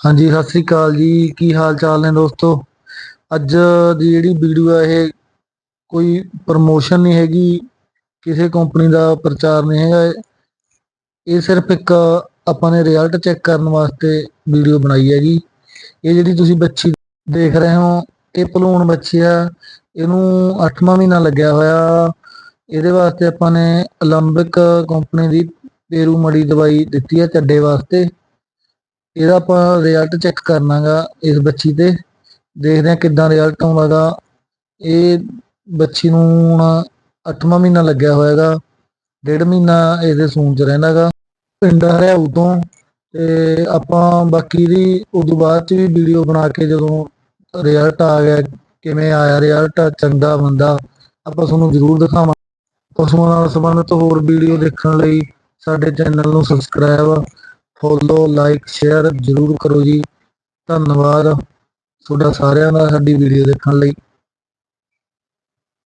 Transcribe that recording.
ਹਾਂਜੀ ਸਤਿ ਸ੍ਰੀ ਅਕਾਲ ਜੀ ਕੀ ਹਾਲ ਚਾਲ ਨੇ ਦੋਸਤੋ ਅੱਜ ਦੀ ਜਿਹੜੀ ਵੀਡੀਓ ਹੈ ਇਹ ਕੋਈ ਪ੍ਰਮੋਸ਼ਨ ਨਹੀਂ ਹੈਗੀ ਕਿਸੇ ਕੰਪਨੀ ਦਾ ਪ੍ਰਚਾਰ ਨਹੀਂ ਹੈਗਾ ਇਹ- ਇਹ ਸਿਰਫ ਇੱਕ ਆਪਾਂ ਨੇ ਰਿਜ਼ਲਟ ਚੈੱਕ ਕਰਨ ਵਾਸਤੇ ਵੀਡੀਓ ਬਣਾਈ ਹੈਗੀ ਇਹ ਜਿਹੜੀ ਤੁਸੀਂ ਬੱਚੀ ਦੇਖ ਰਹੇ ਹੋ ਇਹ ਭਲੂਣ ਬੱਚੀ ਆ ਇਹਨੂੰ 8ਵਾਂ ਮਹੀਨਾ ਲੱਗਿਆ ਹੋਇਆ ਇਹਦੇ ਵਾਸਤੇ ਆਪਾਂ ਨੇ 올림픽 ਕੰਪਨੀ ਦੀ ਪੇਰੂ ਮੜੀ ਦਵਾਈ ਦਿੱਤੀ ਹੈ ਚੱਡੇ ਵਾਸਤੇ ਇਹਦਾ ਆਪਾਂ ਰਿਜ਼ਲਟ ਚੈੱਕ ਕਰਨਾਗਾ ਇਸ ਬੱਚੀ ਤੇ। ਦੇਖਦੇ ਹਾਂ ਕਿੱਦਾਂ ਰਿਜ਼ਲਟ ਆਉਂਦਾਗਾ। ਇਹ ਬੱਚੀ ਨੂੰ ਹੁਣ 8ਵਾਂ ਮਹੀਨਾ ਲੱਗਿਆ ਹੋਇਆਗਾ। ਡੇਢ ਮਹੀਨਾ ਇਹਦੇ ਸੂਣ ਚ ਰਹਿੰਦਾਗਾ। ਪਿੰਡ ਹਰਿਆਊ ਤੋਂ ਤੇ ਆਪਾਂ ਬਾਕੀ ਦੀ ਉਦੋਂ ਬਾਅਦ ਚ ਵੀ ਵੀਡੀਓ ਬਣਾ ਕੇ ਜਦੋਂ ਰਿਜ਼ਲਟ ਆ ਗਿਆ, ਕਿਵੇਂ ਆਇਆ ਰਿਜ਼ਲਟ ਚੰਗਾ ਬੰਦਾ, ਆਪਾਂ ਤੁਹਾਨੂੰ ਜ਼ਰੂਰ ਦਿਖਾਵਾਂ ਪਸ਼ੂਆਂ ਨਾਲ ਸੰਬੰਧਿਤ ਹੋਰ ਵੀਡੀਓ ਦੇਖਣ ਲਈ ਸਾਡੇ ਚੈਨਲ ਨੂੰ ਸਬਸਕ੍ਰਾਈਬ ਫੋਲੋ ਲਾਈਕ ਸ਼ੇਅਰ ਜ਼ਰੂਰ ਕਰੋ ਜੀ। ਧੰਨਵਾਦ ਤੁਹਾਡਾ ਸਾਰਿਆਂ ਦਾ ਸਾਡੀ ਵੀਡੀਓ ਦੇਖਣ ਲਈ।